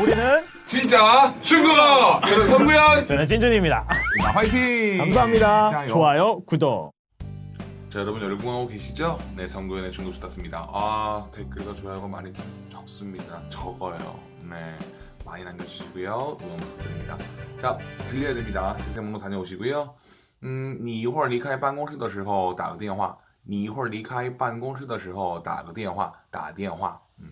우리는 진짜 중국어 저는 성구현 저는 찐준입니다. 자, 화이팅 감사합니다. 자요. 좋아요, 구독. 자 여러분 열공하고 계시죠? 네 성구현의 중국 스타트입니다 아 댓글과 좋아요가 많이 주- 적습니다 적어요 네 많이 남겨주시고요 응원 부탁드립니다 자 들려야 됩니다 시세문로 다녀오시고요 음, 你一会儿离开办公室的时候打个电话你一会儿离开办公室的时候打个电话打电话嗯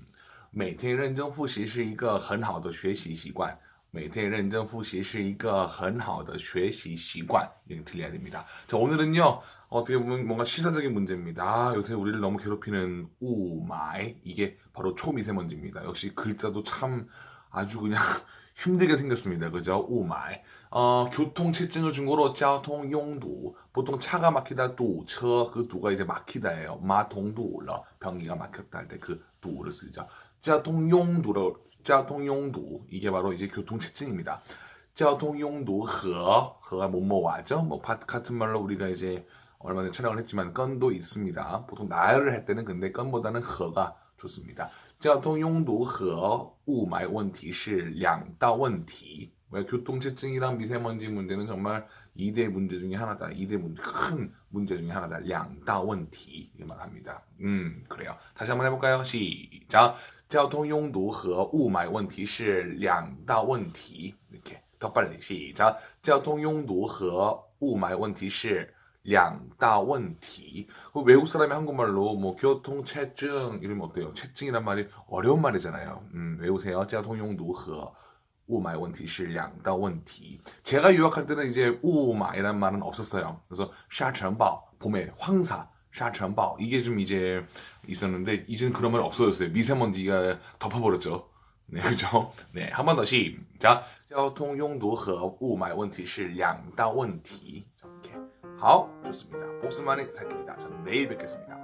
每天认真复习是一个很好的学习习惯。每天认真复习是一个很好的学习习惯. 이렇게 들려야 됩니다. 자, 오늘은요, 어떻게 보면 뭔가 시사적인 문제입니다. 아, 요새 우리를 너무 괴롭히는 우마이. 이게 바로 초미세먼지입니다. 역시 글자도 참 아주 그냥 힘들게 생겼습니다. 그죠? 오마이. 어, 교통체증을 중고로 자통용도 보통 차가 막히다 도처 그 도가 이제 막히다예요. 마통도라 변기가 막혔다 할 때 그 도를 쓰죠. 자통용도로 자통용도 이게 바로 이제 교통체증입니다. 자통용도 허 허가 뭐뭐와죠. 뭐 같은 말로 우리가 이제 얼마 전에 촬영을 했지만 건도 있습니다. 보통 나열을 할 때는 근데 건보다는 허가 좋습니다. 交通拥堵和雾霾问题是两道问题. 왜 교통체증이랑 미세먼지 문제는 정말 2대 문제 중에 하나다. 2대 문제 큰 문제 중에 하나다. 两道问题 이렇게 말합니다. 음 그래요. 다시 한번 해볼까요? 시작. 交通拥堵和雾霾问题是两道问题. 이렇게 더 빨리 시작. 交通拥堵和雾霾问题是 两大问题. 그 외국 사람이 한국말로 뭐 교통체증 이러면 어때요? 체증이란 말이 어려운 말이잖아요. 음, 외우세요. 交通拥堵和雾霾问题是两道问题. 제가 유학할 때는 이제 우마이란 말은 없었어요. 그래서 샤천바오 봄에 황사 샤천바오 이게 좀 이제 있었는데 이제는 그런 말이 없어졌어요. 미세먼지가 덮어버렸죠. 네, 그죠? 네, 한 번 더 시작. 交通拥堵和雾霾问题是两道问题. 아홉 좋습니다. 복습만이 살깁니다. 저는 내일 뵙겠습니다.